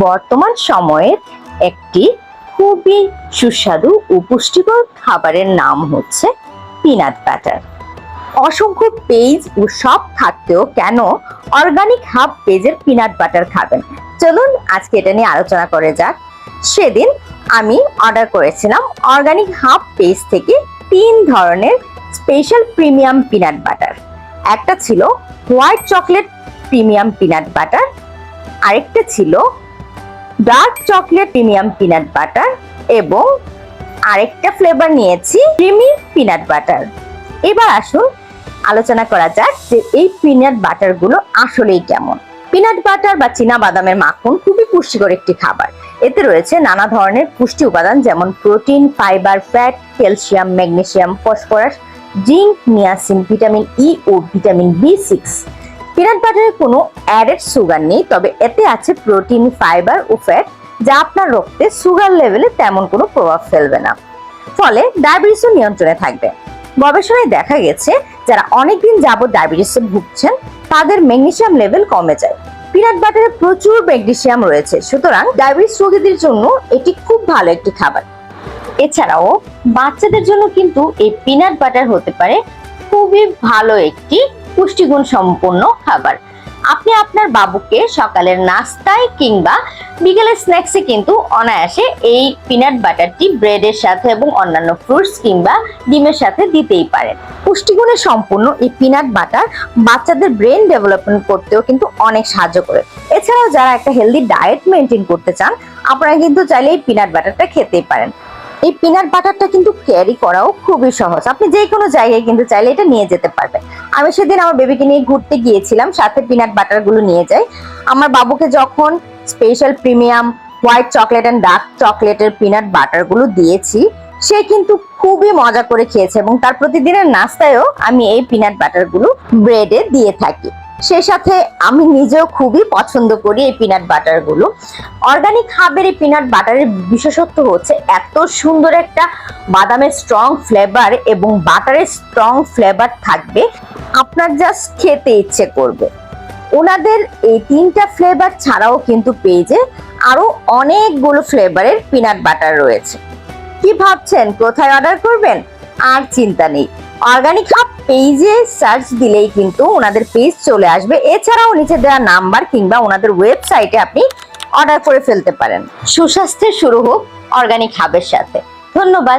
বর্তমান সময়ের একটি খুবই সুস্বাদু ও পুষ্টিকর খাবারের নাম হচ্ছে পিনাট বাটার অসংখ্য পেজ ও সব থাকতেও কেন অর্গানিক হাব পেজের পিনাট বাটার খাবেন? চলুন আজকে এটা নিয়ে আলোচনা করে যাক। সেদিন আমি অর্ডার করেছিলাম অর্গানিক হাব পেজ থেকে তিন ধরনের স্পেশাল প্রিমিয়াম পিনাট বাটার একটা ছিল white chocolate premium peanut butter আরেকটা ছিল dark chocolate premium peanut butter এবং আরেকটা ফ্লেভার নিয়েছি ক্রিমি পিনাট বাটার। এবার আসুন আলোচনা করা যাক যে এই পিনাট বাটারগুলো আসলেই কেমন। পিনাট বাটার বা চীনা বাদামের মাখন খুবই পুষ্টিকর একটি খাবার। এতে রয়েছে নানা ধরনের পুষ্টি উপাদান যেমন protein, fibre, fat, calcium, magnesium, phosphorus, zinc, niacin, vitamin E ও ভিটামিন বি সিক্স পিনাট বাটারে কোনো অ্যাডেড সুগার নেই, তবে এতে আছে প্রোটিন ফাইবার ও ফ্যাট যা আপনার রক্তে সুগার লেভেলে তেমন কোনো প্রভাব ফেলবে না। ফলে ডায়াবেটিসও নিয়ন্ত্রণে থাকবে। গবেষণায় দেখা গেছে, যারা অনেকদিন যাবত ডায়াবেটিসে ভুগছেন, তাদের ম্যাগনেসিয়াম লেভেল কমে যায়। পিনাট বাটারে প্রচুর ম্যাগনেসিয়াম রয়েছে, সুতরাং ডায়াবেটিস রোগীদের জন্য এটি খুব ভালো একটি খাবার। এছাড়াও বাচ্চাদের জন্য কিন্তু এই পিনাট বাটার হতে পারে খুবই ভালো একটি পুষ্টিগুণ সম্পন্ন খাবার। আপনি আপনার বাবুকে সকালের নাস্তায় কিংবা বিকেলের স্ন্যাক্সে কিন্তু অনায়াসে এই পিনাট বাটারটি ব্রেডের সাথে এবং অন্যান্য ফ্রুটস কিংবা ডিমের সাথে দিতেই পারেন। পুষ্টিগুণে সম্পূর্ণ এই পিনাট বাটার বাচ্চাদের ব্রেন ডেভেলপমেন্ট করতেও কিন্তু অনেক সাহায্য করে। এছাড়াও যারা একটা হেলদি ডায়েট মেনটেন করতে চান, আপনারা কিন্তু চাইলে এই পিনাট বাটারটা খেতেই পারেন। এই পিনাট বাটারটা কিন্তু ক্যারি করাও খুবই সহজ। আপনি যে কোনো জায়গায় কিন্তু চাইলে এটা নিয়ে যেতে পারবেন। আমি সেদিন আমার বেবিকে নিয়ে ঘুরতে গিয়েছিলাম, সাথে পিনাট বাটারগুলো নিয়ে যাই। আমার বাবুকে যখন special premium white chocolate and dark চকলেটের পিনাট বাটারগুলো দিয়েছি, সে কিন্তু খুবই মজা করে খেয়েছে এবং তার প্রতিদিনের নাস্তায়ও আমি এই পিনাট বাটারগুলো ব্রেডে দিয়ে থাকি। সে সাথে আমি নিজেও খুবই পছন্দ করি এই পিনাট বাটারগুলো। অর্গানিক হাবের এই পিনাট বাটারের বিশেষত্ব হচ্ছে এত সুন্দর একটা বাদামের স্ট্রং ফ্লেভার এবং বাটারের স্ট্রং ফ্লেভার থাকবে। আপনার জাস্ট খেতে ইচ্ছে করবে। ওনাদের এই তিনটা ফ্লেভার ছাড়াও কিন্তু পেজে আরও অনেকগুলো ফ্লেভারের পিনাট বাটার রয়েছে। কি ভাবছেন? কোথায় অর্ডার করবেন? আর চিন্তা নেই। অর্গানিক হাব পেজে সার্চ দিলেই কিন্তু ওনাদের পেজ চলে আসবে। এছাড়াও নিচে দেওয়া নাম্বার কিংবা ওনাদের ওয়েবসাইটে আপনি অর্ডার করে ফেলতে পারেন। সুস্বাস্থ্যের শুরু হোক অর্গানিক হাবের সাথে। ধন্যবাদ।